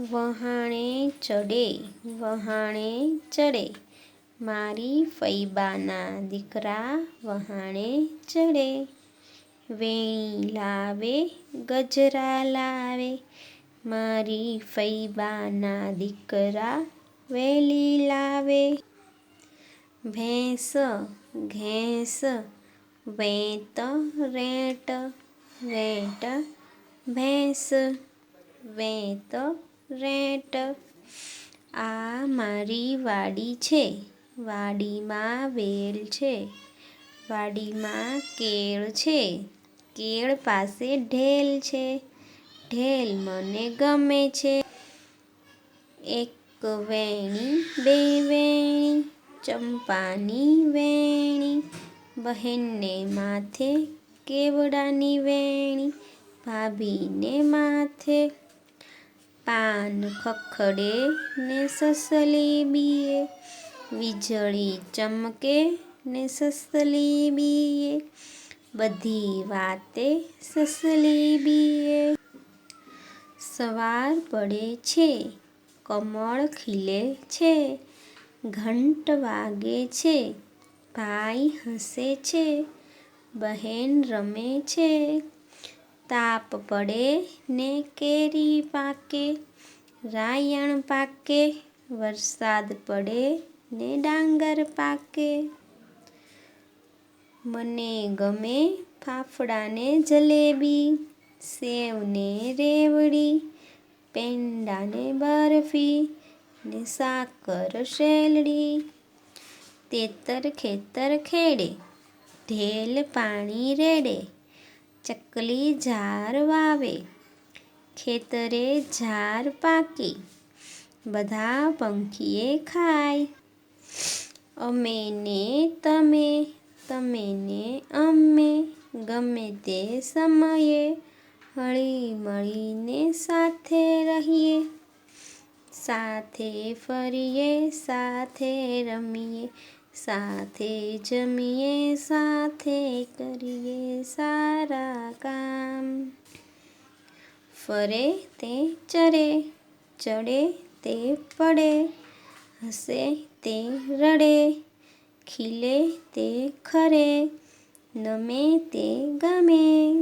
વહાણે ચડે વહાણે ચડે. મારી ફૈબાના દીકરા વહાણે ચડે. વેણી લાવે, ગજરા લાવે. મારી ફૈબાના દીકરા વેલી લાવે. ભેંસ, ઘેંસ, વેંત, રેંટ, વેંટ, ભેંસ, વેંત રેંટ. આ મારી વાડી છે. વાડીમાં વેલ છે. વાડીમાં કેળ છે. કેળ પાસે ઢેલ છે. ઢેલ મને ગમે છે. એક વેણી, બે વેણી, ચંપાની વેણી, બહેનને માથે, કેવડાની વેણી, ભાભીને માથે. પાન ખખડે ને સસલી બીએ. વીજળી ચમકે ને સસલી બીએ. બધી વાતે સસલી બીએ. સવાર પડે છે, કમળ ખીલે છે, ઘંટ વાગે છે, ભાઈ હસે છે, બહેન રમે છે તાપ પડે ને કેરી પાકે, રાયણ પાકે, વરસાદ પડે ને ડાંગર પાકે. મને ગમે ફાફડાને જલેબી, સેવને રેવડી, પેંડાને બરફી ને સાકર શેલડી તેતર ખેતર ખેડે, ઢેલ પાણી રેડે ચકલી ઝાર વાવે ખેતરે ઝાર પાકે બધા પંખીએ ખાય અમે ને તમે તમે ને અમે ગમે તે સમયે હળી મળીને સાથે રહીએ સાથે ફરીએ સાથે રમીએ સાથે જમીએ, સાથે કરીએ સારા કામ. ફરે તે ચરે, ચડે તે પડે, હસે તે રડે, ખીલે તે ખરે, નમે તે ગમે.